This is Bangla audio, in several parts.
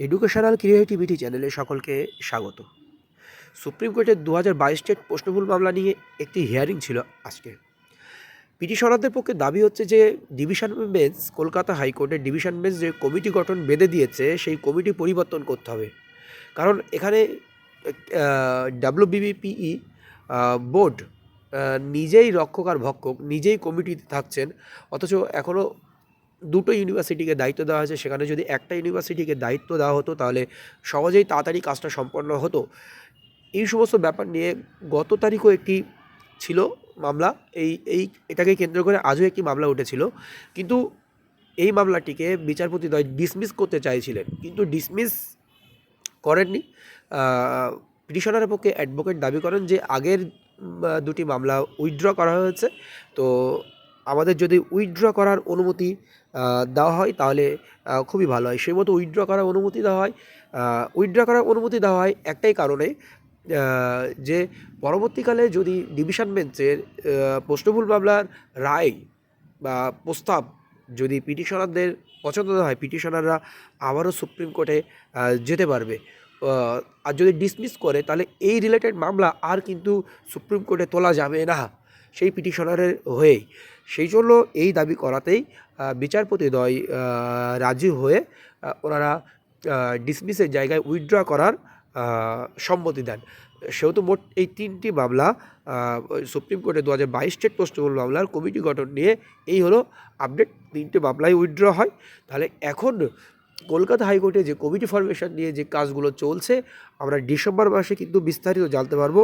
এডুকেশনাল ক্রিয়েটিভিটি চ্যানেলে সকলকে স্বাগত। সুপ্রিম কোর্টের দু হাজার বাইশ স্টেট প্রশ্নভুল মামলা নিয়ে একটি হিয়ারিং ছিল আজকে। পিটিশনারদের পক্ষে দাবি হচ্ছে যে ডিভিশন বেঞ্চ, কলকাতা হাইকোর্টের ডিভিশন বেঞ্চ যে কমিটি গঠন বেঁধে দিয়েছে, সেই কমিটি পরিবর্তন করতে হবে। কারণ এখানে ডাব্লিউবিবিপিই বোর্ড নিজেই রক্ষক আর ভক্ষক, নিজেই কমিটিতে থাকছেন, অথচ এখনও দুটো ইউনিভার্সিটিকে দায়িত্ব দেওয়া হয়েছে। সেখানে যদি একটা ইউনিভার্সিটিকে দায়িত্ব দেওয়া হতো, তাহলে সহজেই তাড়াতাড়ি কাজটা সম্পন্ন হতো। এই সমস্ত ব্যাপার নিয়ে গত তারিখও একটি ছিল মামলা। এই এই, এটাকে কেন্দ্র করে আজও একটি মামলা উঠেছিল। কিন্তু এই মামলাটিকে বিচারপতিদ্বয় ডিসমিস করতে চাইছিলেন। কিন্তু ডিসমিস করেননি। পিটিশনারের পক্ষে অ্যাডভোকেট দাবি করেন যে আগের দুটি মামলা উইথড্র করা হয়েছে। তো আমাদের যদি উইথড্র করার অনুমতি দেওয়া হয়, তাহলে খুবই ভালো হয়। সেই মতো উইথড্র করার অনুমতি দেওয়া হয় উইথড্র করার অনুমতি দেওয়া হয় একটাই কারণে যে পরবর্তীকালে যদি ডিভিশন বেঞ্চের প্রশ্নভুল মামলার রায় বা প্রস্তাব যদি পিটিশনারদের পছন্দ হয় পিটিশনাররা আবারও সুপ্রিম কোর্টে যেতে পারবে। আর যদি ডিসমিস করে, তাহলে এই রিলেটেড মামলা আর কিন্তু সুপ্রিম কোর্টে তোলা যাবে না। সেই পিটিশনারের হয়েই। সেই জন্য এই দাবি করাতেই বিচারপতিদ্বয় রাজি হয়ে ওনারা ডিসমিসের জায়গায় উইথড্র করার সম্মতি দেন। সেহেতু মোট এই তিনটি মামলা সুপ্রিম কোর্টে দু হাজার বাইশ স্টেট পোস্টবল মামলার কমিটি গঠন নিয়ে এই হলো আপডেট তিনটে মামলায় উইথড্র হয়। তাহলে এখন কলকাতা হাইকোর্টে যে কমিটি ফরমেশন নিয়ে যে কাজগুলো চলছে আমরা ডিসেম্বর মাসে কিন্তু বিস্তারিত জানতে পারব।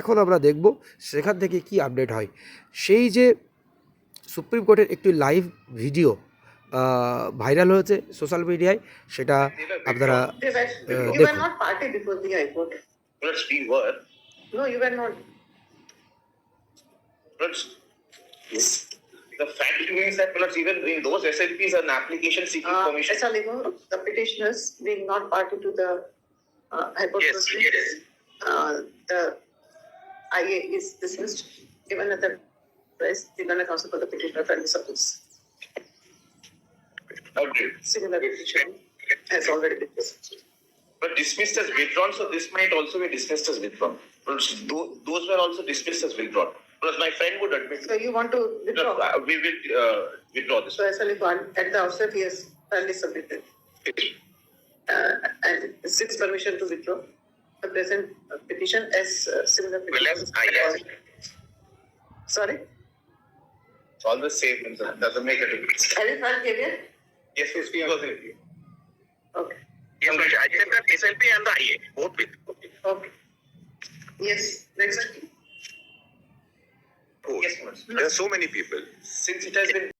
এখন আমরা দেখব সেখান থেকে কি আপডেট হয়। সেই যে সুপ্রিম কোর্টের একটি লাইভ ভিডিও ভাইরাল হয়েছে সোশ্যাল মিডিয়ায় সেটা আপনারা দেখুন। The High Court. We were. No, you were not. Fact remains that perhaps even in those SLPs, an application seeking Uh, permission. Legal, the petitioners being not party to the uh, Court Yes, yes. uh, the IA is dismissed, given at the price, the Ghana Council for the petitioner and suppose. Agreed. Similar petition has already been dismissed. But dismissed as withdrawn, so this might also be dismissed as withdrawn. Those were also dismissed as withdrawn. Because my friend would admit, So you want to withdraw? uh, we will uh, withdraw this. So as a legal, at the outset, he has fairly submitted. Uh, and seeks permission to withdraw the present uh, petition as uh, similar Well, petition. as I asked, Sorry, it's all the same, it doesn't make a difference. have you filed KVL? Yes, yes, we was in. Okay, Yes, I said that SLP and the IA, both with. okay. Yes, next. There are so many people. Since it has been